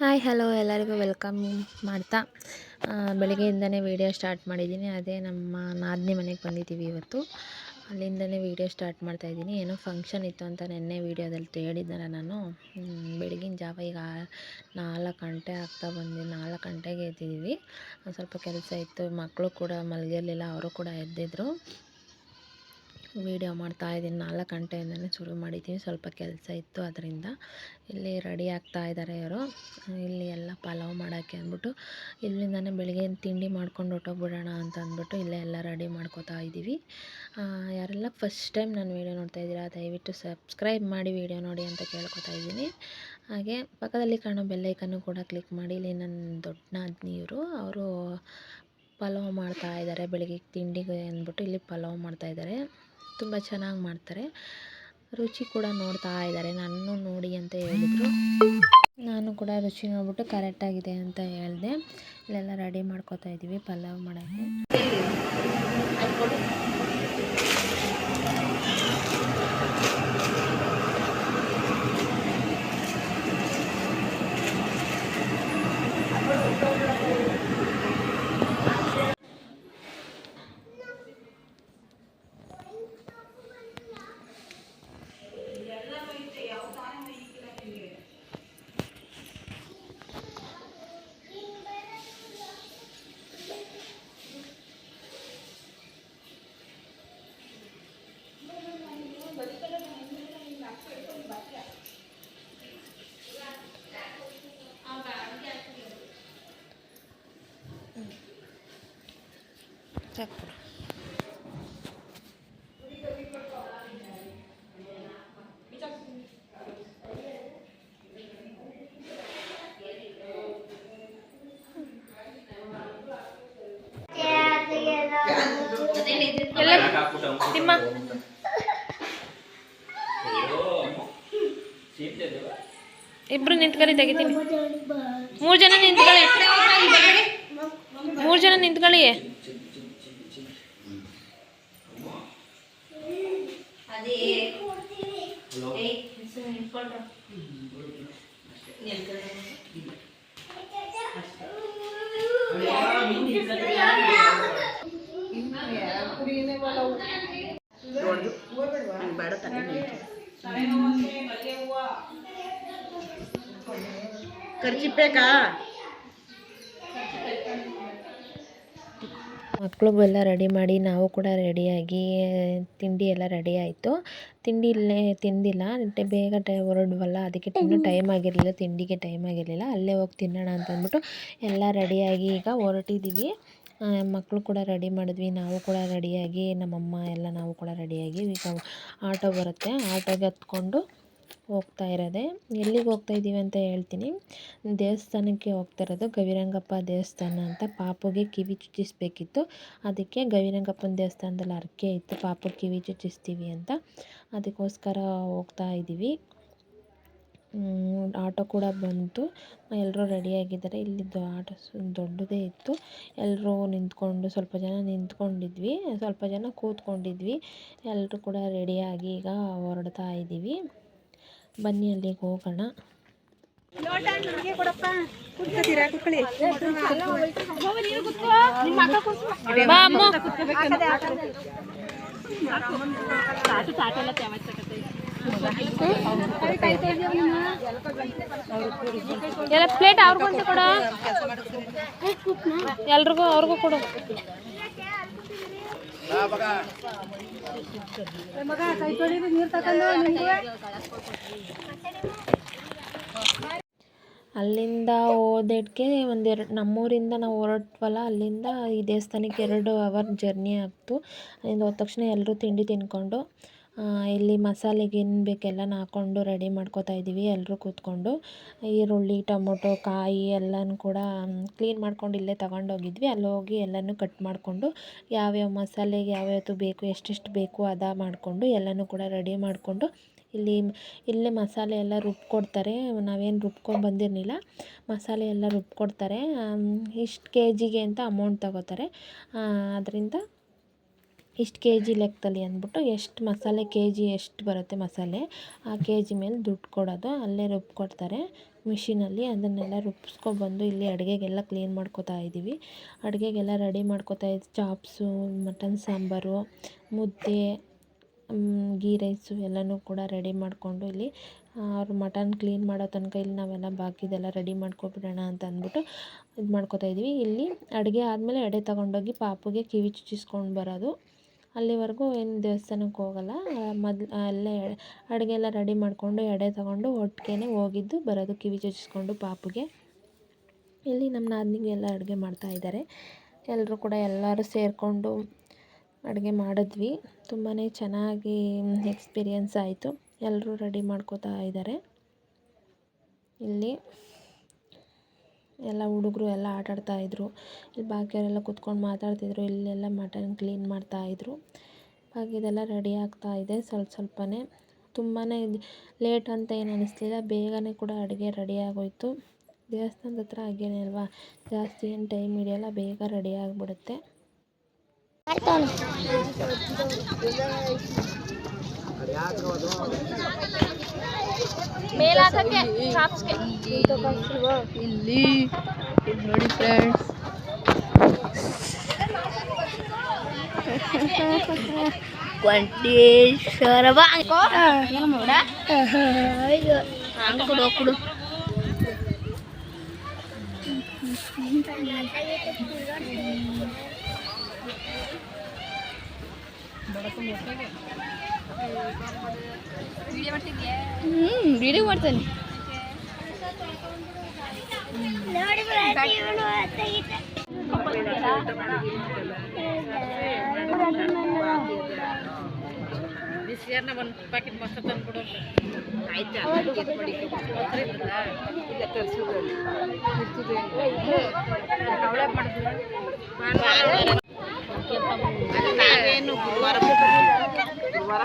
Hi, hello, ಎಲ್ಲರಿಗೂ welcome ಮಾಡ್ತಾ. ಬೆಳಗ್ಗೆಯಿಂದನೇ video start ಮಾಡಿದ್ದೀನಿ. ಅದೇ ನಮ್ಮ ನಾದಿನಿ ಮನೆಗೆ ಬಂದಿದ್ದೀವಿ ಇವತ್ತು. ಅಲ್ಲಿಂದನೇ ವೀಡಿಯೋ ಸ್ಟಾರ್ಟ್ ಮಾಡ್ತಾ ಇದ್ದೀನಿ. ಏನೋ ಫಂಕ್ಷನ್ ಇತ್ತು ಅಂತ ನಿನ್ನೆ ವೀಡಿಯೋದಲ್ಲಿ ಹೇಳಿದ್ದೆನಲ್ಲ ನಾನು. ಬೆಳಗಿನ ಜಾವ ಈಗ ನಾಲ್ಕು ಗಂಟೆ ಆಗ್ತಾ ಬಂದು, ನಾಲ್ಕು ಗಂಟೆಗೆ ಎದ್ದಿದ್ದೀವಿ. ಸ್ವಲ್ಪ ಕೆಲಸ ಇತ್ತು ಮಕ್ಕಳು ಕೂಡ ಮಲಗಿರಲಿಲ್ಲ, ಅವರು ಕೂಡ ಎದ್ದಿದ್ರು. ವೀಡಿಯೋ ಮಾಡ್ತಾ ಇದ್ದೀನಿ. ನಾಲ್ಕು ಗಂಟೆಯಿಂದನೇ ಶುರು ಮಾಡಿದ್ದೀನಿ. ಸ್ವಲ್ಪ ಕೆಲಸ ಇತ್ತು ಅದರಿಂದ. ಇಲ್ಲಿ ರೆಡಿ ಆಗ್ತಾ ಇದ್ದಾರೆ ಇವರು. ಇಲ್ಲಿ ಎಲ್ಲ ಪಲಾವ್ ಮಾಡೋಕ್ಕೆ ಅಂದ್ಬಿಟ್ಟು ಇಲ್ಲಿಂದನೇ ಬೆಳಿಗ್ಗೆ ತಿಂಡಿ ಮಾಡ್ಕೊಂಡು ಹೊಟ್ಟೋಗ್ಬಿಡೋಣ ಅಂತ ಅಂದ್ಬಿಟ್ಟು ಇಲ್ಲೇ ಎಲ್ಲ ರೆಡಿ ಮಾಡ್ಕೋತಾ ಇದ್ದೀವಿ. ಯಾರೆಲ್ಲ ಫಸ್ಟ್ ಟೈಮ್ ನಾನು ವೀಡಿಯೋ ನೋಡ್ತಾ ಇದ್ದೀರಾ, ದಯವಿಟ್ಟು ಸಬ್ಸ್ಕ್ರೈಬ್ ಮಾಡಿ ವೀಡಿಯೋ ನೋಡಿ ಅಂತ ಕೇಳ್ಕೊತಾ ಇದ್ದೀನಿ. ಹಾಗೆ ಪಕ್ಕದಲ್ಲಿ ಕಾಣೋ ಬೆಲ್ಲೈಕನ್ನು ಕೂಡ ಕ್ಲಿಕ್ ಮಾಡಿ. ಇಲ್ಲಿ ನನ್ನ ದೊಡ್ಡ ನಾದಿನಿ ಇವರು. ಅವರು ಪಲಾವ್ ಮಾಡ್ತಾ ಇದ್ದಾರೆ ಬೆಳಿಗ್ಗೆ ತಿಂಡಿಗೆ ಅಂದ್ಬಿಟ್ಟು ಇಲ್ಲಿ ಪಲಾವ್ ಮಾಡ್ತಾ ಇದ್ದಾರೆ. ತುಂಬ ಚೆನ್ನಾಗಿ ಮಾಡ್ತಾರೆ. ರುಚಿ ಕೂಡ ನೋಡ್ತಾ ಇದ್ದಾರೆ. ನಾನು ನೋಡಿ ಅಂತ ಹೇಳಿದರು. ನಾನು ಕೂಡ ರುಚಿ ನೋಡ್ಬಿಟ್ಟು ಕರೆಕ್ಟಾಗಿದೆ ಅಂತ ಹೇಳಿದೆ. ಇಲ್ಲೆಲ್ಲ ರೆಡಿ ಮಾಡ್ಕೊತಾ ಇದ್ದೀವಿ ಪಲಾವ್ ಮಾಡೋಕ್ಕೆ. ಸಾಕು ತಿಮ್ಮ ಇಬ್ರು ನಿಂತ್ಕೊಳ್ಳಿ ತೆಗಿತೀನಿ ಮೂರು ಜನ ನಿಂತ್ಕೊಳ್ಳಿ ಮೂರು ಜನ ನಿಂತ್ಕೊಳ್ಳಿ ಬೇಡ ತಲೆ ಮಕ್ಕಳು ಎಲ್ಲ ರೆಡಿ ಮಾಡಿ ನಾವು ಕೂಡ ರೆಡಿಯಾಗಿ, ತಿಂಡಿ ಎಲ್ಲ ರೆಡಿ ಆಯಿತು. ತಿಂಡಿ ಇಲ್ಲೇ ತಿಂದಿಲ್ಲ ಬೇಗ ಟೈ ಹೊರಡುವಲ್ಲ, ಅದಕ್ಕೆ ಇನ್ನೂ ಟೈಮ್ ಆಗಿರಲಿಲ್ಲ, ತಿಂಡಿಗೆ ಟೈಮ್ ಆಗಿರಲಿಲ್ಲ. ಅಲ್ಲೇ ಹೋಗಿ ತಿನ್ನೋಣ ಅಂತ ಅಂದ್ಬಿಟ್ಟು ಎಲ್ಲ ರೆಡಿಯಾಗಿ ಈಗ ಹೊರಟಿದ್ದೀವಿ ಮಕ್ಕಳು ಕೂಡ ರೆಡಿ ಮಾಡಿದ್ವಿ, ನಾವು ಕೂಡ ರೆಡಿಯಾಗಿ, ನಮ್ಮಮ್ಮ ಎಲ್ಲ ನಾವು ಕೂಡ ರೆಡಿಯಾಗಿ ಈಗ ಆಟೋ ಬರುತ್ತೆ. ಆಟೋಗೆ ಹತ್ಕೊಂಡು ಹೋಗ್ತಾ ಇರೋದೆ. ಎಲ್ಲಿಗೆ ಹೋಗ್ತಾ ಇದ್ದೀವಿ ಅಂತ ಹೇಳ್ತೀನಿ. ದೇವಸ್ಥಾನಕ್ಕೆ ಹೋಗ್ತಾ ಇರೋದು ಗವಿರಂಗಪ್ಪ ದೇವಸ್ಥಾನ ಅಂತ ಪಾಪುಗೆ ಕಿವಿ ಚುಚ್ಚಿಸ್ಬೇಕಿತ್ತು. ಅದಕ್ಕೆ ಗವಿರಂಗಪ್ಪನ ದೇವಸ್ಥಾನದಲ್ಲಿ ಹರಕೆ ಇತ್ತು. ಪಾಪು ಕಿವಿ ಚುಚ್ಚಿಸ್ತೀವಿ ಅಂತ. ಅದಕ್ಕೋಸ್ಕರ ಹೋಗ್ತಾ ಇದ್ದೀವಿ ಆಟೋ ಕೂಡ ಬಂತು. ಎಲ್ಲರೂ ರೆಡಿಯಾಗಿದ್ದಾರೆ ಇಲ್ಲಿದ್ದು ಆಟೋ ದೊಡ್ಡದೇ ಇತ್ತು. ಎಲ್ಲರೂ ನಿಂತ್ಕೊಂಡು ಸ್ವಲ್ಪ ಜನ ನಿಂತ್ಕೊಂಡಿದ್ವಿ. ಸ್ವಲ್ಪ ಜನ ಕೂತ್ಕೊಂಡಿದ್ವಿ. ಎಲ್ಲರೂ ಕೂಡ ರೆಡಿಯಾಗಿ ಈಗ ಹೊರಡ್ತಾ ಇದ್ದೀವಿ ಬನ್ನಿ ಅಲ್ಲಿಗೆ ಹೋಗೋಣ. ಎಲ್ಲ ಪ್ಲೇಟ್ ಅವ್ರಿಗೂ ಕೊಡ. ಎಲ್ರಿಗೂ ಅವ್ರಿಗೂ ಕೊಡು. ಅಲ್ಲಿಂದ ಹೋದಕ್ಕೆ ಒಂದೆರಡು ನಮ್ಮೂರಿಂದ ನಾವು ಹೊರಟ್ವಲ್ಲ ಅಲ್ಲಿಂದ ಈ ದೇವಸ್ಥಾನಕ್ಕೆ ಎರಡು ಅವರ್ ಜರ್ನಿ ಆಗ್ತು. ಅಲ್ಲಿಂದ ಹೋದ ತಕ್ಷಣ ಎಲ್ಲರೂ ತಿಂಡಿ ತಿಂದ್ಕೊಂಡು ಆ, ಇಲ್ಲಿ ಮಸಾಲೆಗೆ ಏನು ಬೇಕೆಲ್ಲನ ಹಾಕ್ಕೊಂಡು ರೆಡಿ ಮಾಡ್ಕೊತಾ ಇದ್ದೀವಿ ಎಲ್ಲರೂ ಕೂತ್ಕೊಂಡು. ಈರುಳ್ಳಿ, ಟೊಮೊಟೊ, ಕಾಯಿ ಎಲ್ಲನೂ ಕೂಡ ಕ್ಲೀನ್ ಮಾಡ್ಕೊಂಡು ಇಲ್ಲೇ ತಗೊಂಡೋಗಿದ್ವಿ. ಅಲ್ಲಿ ಹೋಗಿ ಎಲ್ಲನೂ ಕಟ್ ಮಾಡಿಕೊಂಡು, ಯಾವ್ಯಾವ ಮಸಾಲೆಗೆ ಯಾವ್ಯಾವುದು ಬೇಕು, ಎಷ್ಟೆಷ್ಟು ಬೇಕು ಅದ ಮಾಡಿಕೊಂಡು ಎಲ್ಲನೂ ಕೂಡ ರೆಡಿ ಮಾಡಿಕೊಂಡು ಇಲ್ಲಿ, ಇಲ್ಲೇ ಮಸಾಲೆ ಎಲ್ಲ ರುಬ್ಕೊಡ್ತಾರೆ. ನಾವೇನು ರುಬ್ಕೊಂಡು ಬಂದಿರಲಿಲ್ಲ. ಮಸಾಲೆ ಎಲ್ಲ ರುಬ್ಕೊಡ್ತಾರೆ. ಇಷ್ಟು ಕೆ ಜಿಗೆ ಅಂತ ಅಮೌಂಟ್ ತಗೋತಾರೆ. ಅದರಿಂದ ಇಷ್ಟು ಕೆ ಜಿ ಲೆಕ್ಕದಲ್ಲಿ ಅಂದ್ಬಿಟ್ಟು ಎಷ್ಟು ಮಸಾಲೆ ಕೆ ಜಿ ಎಷ್ಟು ಬರುತ್ತೆ ಮಸಾಲೆ, ಆ ಕೆ ಜಿ ಮೇಲೆ ದುಡ್ಡು ಕೊಡೋದು. ಅಲ್ಲೇ ರುಬ್ಕೊಡ್ತಾರೆ. ಮಿಷಿನಲ್ಲಿ ಅದನ್ನೆಲ್ಲ ರುಬ್ಬಿಸ್ಕೊಬಂದು ಇಲ್ಲಿ ಅಡುಗೆಗೆಲ್ಲ ಕ್ಲೀನ್ ಮಾಡ್ಕೋತಾ ಇದ್ದೀವಿ. ಅಡುಗೆಗೆಲ್ಲ ರೆಡಿ ಮಾಡ್ಕೊತಾ ಇದ್ದೀವಿ ಚಾಪ್ಸು, ಮಟನ್ ಸಾಂಬಾರು, ಮುದ್ದೆ ಗೀ ರೈಸು ಎಲ್ಲನೂ ಕೂಡ ರೆಡಿ ಮಾಡಿಕೊಂಡು ಇಲ್ಲಿ ಅವ್ರು ಮಟನ್ ಕ್ಲೀನ್ ಮಾಡೋ ತನಕ ಇಲ್ಲಿ ನಾವೆಲ್ಲ ಬಾಕಿದೆಲ್ಲ ರೆಡಿ ಮಾಡ್ಕೊಬಿಡೋಣ ಅಂತ ಅಂದ್ಬಿಟ್ಟು ಇದು ಮಾಡ್ಕೋತಾ ಇದ್ದೀವಿ. ಇಲ್ಲಿ ಅಡುಗೆ ಆದಮೇಲೆ ಎಡೆ ತೊಗೊಂಡೋಗಿ ಪಾಪುಗೆ ಕಿವಿ ಚುಚ್ಚಿಸ್ಕೊಂಡು ಬರೋದು. ಅಲ್ಲಿವರೆಗೂ ಏನು ದೇವಸ್ಥಾನಕ್ಕೆ ಹೋಗಲ್ಲ. ಮೊದ್ಲು ಅಲ್ಲೇ ಅಡುಗೆ ಎಲ್ಲ ರೆಡಿ ಮಾಡಿಕೊಂಡು ಎಡೆ ತಗೊಂಡು ಒಟ್ಟಿಗೆ ಹೋಗಿದ್ದು ಬರೋದು ಕಿವಿ ಚುಚ್ಚಿಸ್ಕೊಂಡು ಪಾಪುಗೆ. ಇಲ್ಲಿ ನಮ್ಮ ನಾದಿನಿಗೆ ಎಲ್ಲ ಅಡುಗೆ ಮಾಡ್ತಾಯಿದ್ದಾರೆ ಎಲ್ಲರೂ ಕೂಡ ಎಲ್ಲರೂ ಸೇರಿಕೊಂಡು ಅಡುಗೆ ಮಾಡಿದ್ವಿ. ತುಂಬಾ ಚೆನ್ನಾಗಿ ಎಕ್ಸ್ಪೀರಿಯನ್ಸ್ ಆಯಿತು. ಎಲ್ಲರೂ ರೆಡಿ ಮಾಡ್ಕೋತಾ ಇದ್ದಾರೆ. ಇಲ್ಲಿ ಎಲ್ಲ ಹುಡುಗರು ಎಲ್ಲ ಆಟ ಆಡ್ತಾಯಿದ್ರು ಇಲ್ಲಿ ಬಾಕಿಯವರೆಲ್ಲ ಕೂತ್ಕೊಂಡು ಮಾತಾಡ್ತಿದ್ರು. ಇಲ್ಲೆಲ್ಲ ಮಟನ್ ಕ್ಲೀನ್ ಮಾಡ್ತಾಯಿದ್ರು ಇದೆಲ್ಲ ರೆಡಿ ಆಗ್ತಾ ಇದೆ ಸ್ವಲ್ಪ ಸ್ವಲ್ಪನೇ. ತುಂಬಾ ಲೇಟ್ ಅಂತ ಏನು ಅನ್ನಿಸ್ಲಿಲ್ಲ ಬೇಗನೆ ಕೂಡ ಅಡುಗೆ ರೆಡಿ ಆಗೋಯಿತು. ದೇವಸ್ಥಾನದ ಹತ್ರ ಹಾಗೇನೆ ಅಲ್ವಾ? ಜಾಸ್ತಿ ಏನು ಟೈಮ್ ಹಿಡಿಯಲ್ಲ ಬೇಗ ರೆಡಿ ಆಗಿಬಿಡುತ್ತೆ. ಇಲ್ಲಿ ಇಲ್ಲಿ ನೋಡಿ ಫ್ರೆಂಡ್ಸ್ ಕೊಂಟೇಶ್ವರ ಕೊಡು ಕೊಡು. ಹ್ಞೂ ವಿಡಿಯೋ ಮಾಡ್ತಾನೆ. ಬಿಸಿಯರ್ನ ಒಂದು ಪ್ಯಾಕೆಟ್ ಮೊಸರು ತಂದು ಕೊಡು ಆಯ್ತಾ ಇಲ್ಲ ತರಿಸೋದು ಮಾಡಿದ್ರು ನಾವೇನು ಗುರುವಾರ ಸೋಮವಾರ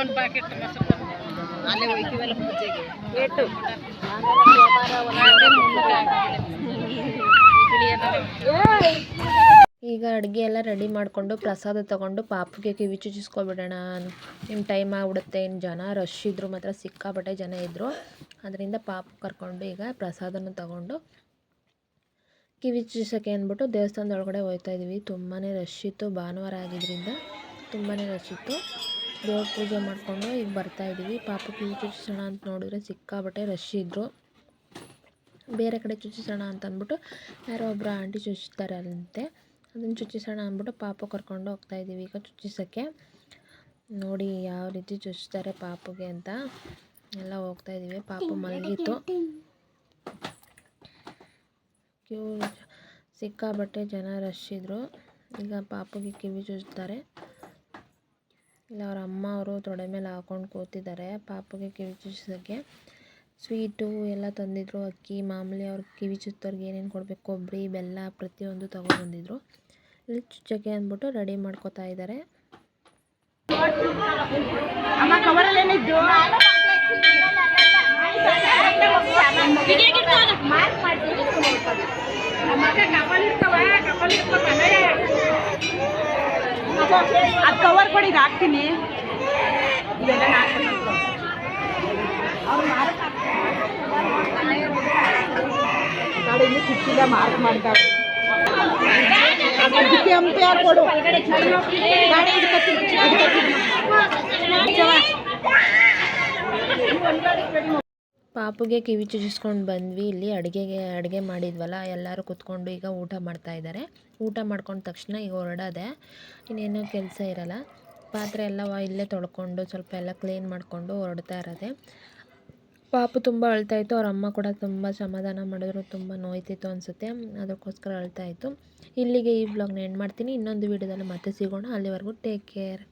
ಒಂದು ಪ್ಯಾಕೆಟ್ ಅಲ್ಲೇ ಹೋಯ್ತೀವಲ್ಲ ಪೂಜೆಗೆ? ಏಟು. ಈಗ ಅಡುಗೆ ಎಲ್ಲ ರೆಡಿ ಮಾಡಿಕೊಂಡು ಪ್ರಸಾದ ತಗೊಂಡು ಪಾಪಿಗೆ ಕಿವಿ ಚುಚ್ಚಿಸ್ಕೊಬಿಡೋಣ. ನಿಮ್ಮ ಟೈಮ್ ಆಗ್ಬಿಡುತ್ತೆ ಇನ್ನು ಜನ ರಶ್ ಇದ್ದರು ಮಾತ್ರ ಸಿಕ್ಕಾಪಟ್ಟೆ ಜನ ಇದ್ದರು ಅದರಿಂದ ಪಾಪ ಕರ್ಕೊಂಡು ಈಗ ಪ್ರಸಾದನ ತಗೊಂಡು ಕಿವಿ ಚುಚ್ಚಿಸೋಕ್ಕೆ ಅಂದ್ಬಿಟ್ಟು ದೇವಸ್ಥಾನದ ಒಳಗಡೆ ಹೋಗ್ತಾ ಇದ್ವಿ. ತುಂಬಾ ರಶ್ ಇತ್ತು ಭಾನುವಾರ ಆಗಿದ್ದರಿಂದ ತುಂಬಾ ರಶಿತ್ತು ದೇವ್ರ ಪೂಜೆ ಮಾಡಿಕೊಂಡು ಈಗ ಬರ್ತಾ ಇದ್ದೀವಿ ಪಾಪು ಕಿವಿ ಚುಚ್ಚಿಸೋಣ ಅಂತ ನೋಡಿದ್ರೆ ಸಿಕ್ಕಾಬಟ್ಟೆ ರಶ್ ಇದ್ದರು ಬೇರೆ ಕಡೆ ಚುಚಿಸೋಣ ಅಂತ ಅಂದ್ಬಿಟ್ಟು ಯಾರೋ ಒಬ್ಬರು ಆಂಟಿ ಚುಚಿಸ್ತಾರೆ ಅಂತೆ. ಅದನ್ನು ಚುಚ್ಚಿಸೋಣ ಅಂದ್ಬಿಟ್ಟು ಪಾಪ ಕರ್ಕೊಂಡು ಹೋಗ್ತಾ ಇದ್ದೀವಿ ಈಗ ಚುಚ್ಚಿಸೋಕ್ಕೆ. ನೋಡಿ ಯಾವ ರೀತಿ ಚುಚಿಸ್ತಾರೆ ಪಾಪಗೆ ಅಂತ. ಎಲ್ಲ ಹೋಗ್ತಾ ಇದ್ದೀವಿ ಪಾಪು ಮಲಗಿತ್ತು. ಕ್ಯೂ ಸಿಕ್ಕಾಬಟ್ಟೆ ಜನ ರಶ್ ಇದ್ದರು ಈಗ ಪಾಪಗೆ ಕಿವಿ ಚುಚ್ತಾರೆ. ಇಲ್ಲ ಅವ್ರ ಅಮ್ಮ ಅವರು ತೊಡೆ ಮೇಲೆ ಹಾಕೊಂಡು ಕೂತಿದ್ದಾರೆ. ಪಾಪುಗೆ ಕಿವಿ ಚುಚ್ಚಿಸೋಕ್ಕೆ ಸ್ವೀಟು ಎಲ್ಲ ತಂದಿದ್ರು. ಅಕ್ಕಿ ಮಾಮೂಲಿ ಅವ್ರು ಕಿವಿ ಚುಚ್ಚೋರ್ಗೆ ಏನೇನು ಕೊಡಬೇಕು? ಕೊಬ್ಬರಿ ಬೆಲ್ಲ ಪ್ರತಿಯೊಂದು ತೊಗೊಬಂದಿದ್ರು ಇಲ್ಲಿ ಚುಚ್ಚಕ್ಕೆ ಅಂದ್ಬಿಟ್ಟು ರೆಡಿ ಮಾಡ್ಕೋತಾ ಇದ್ದಾರೆ. ಅಮ್ಮ ಅದು ಕವರ್ ಕೊಡಿ ಇದು ಹಾಕ್ತೀನಿ ಇದೆಲ್ಲ ನಾಲ್ಕು ಗಾಡಿ ಇನ್ನೂ ಸಿಕ್ಕಿಲ್ಲ ಮಾರ್ಕ್ ಮಾಡ್ತಾರೆ ಅದಕ್ಕೆ ಹಂಪಿ ಕೊಡು ಗಾಡಿ ಹಿಡ್ಕೊತೀನಿ ಪಾಪುಗೆ ಕಿವಿ ಚುಚ್ಚಿಸ್ಕೊಂಡು ಬಂದ್ವಿ. ಇಲ್ಲಿ ಅಡುಗೆಗೆ, ಅಡುಗೆ ಮಾಡಿದ್ವಲ್ಲ, ಎಲ್ಲರೂ ಕುತ್ಕೊಂಡು ಈಗ ಊಟ ಮಾಡ್ತಾ ಇದ್ದಾರೆ. ಊಟ ಮಾಡ್ಕೊಂಡ ತಕ್ಷಣ ಈಗ ಹೊರಡೋದೆ ಇನ್ನೇನು ಕೆಲಸ ಇರಲ್ಲ. ಪಾತ್ರೆ ಎಲ್ಲ ಇಲ್ಲೇ ತೊಳ್ಕೊಂಡು ಸ್ವಲ್ಪ ಎಲ್ಲ ಕ್ಲೀನ್ ಮಾಡಿಕೊಂಡು ಹೊರಡ್ತಾ ಇರೋದೆ. ಪಾಪು ತುಂಬ ಅಳ್ತಾ ಇತ್ತು. ಅವ್ರ ಅಮ್ಮ ಕೂಡ ತುಂಬ ಸಮಾಧಾನ ಮಾಡಿದ್ರು. ತುಂಬ ನೋಯ್ತಿತ್ತು ಅನಿಸುತ್ತೆ. ಅದಕ್ಕೋಸ್ಕರ ಅಳ್ತಾ ಇತ್ತು. ಇಲ್ಲಿಗೆ ಈ ವ್ಲಾಗ್ನ ಎಂಡ್ ಮಾಡ್ತೀನಿ. ಇನ್ನೊಂದು ವೀಡಿಯೋದಲ್ಲಿ ಮತ್ತೆ ಸಿಗೋಣ. ಅಲ್ಲಿವರೆಗೂ ಟೇಕ್ ಕೇರ್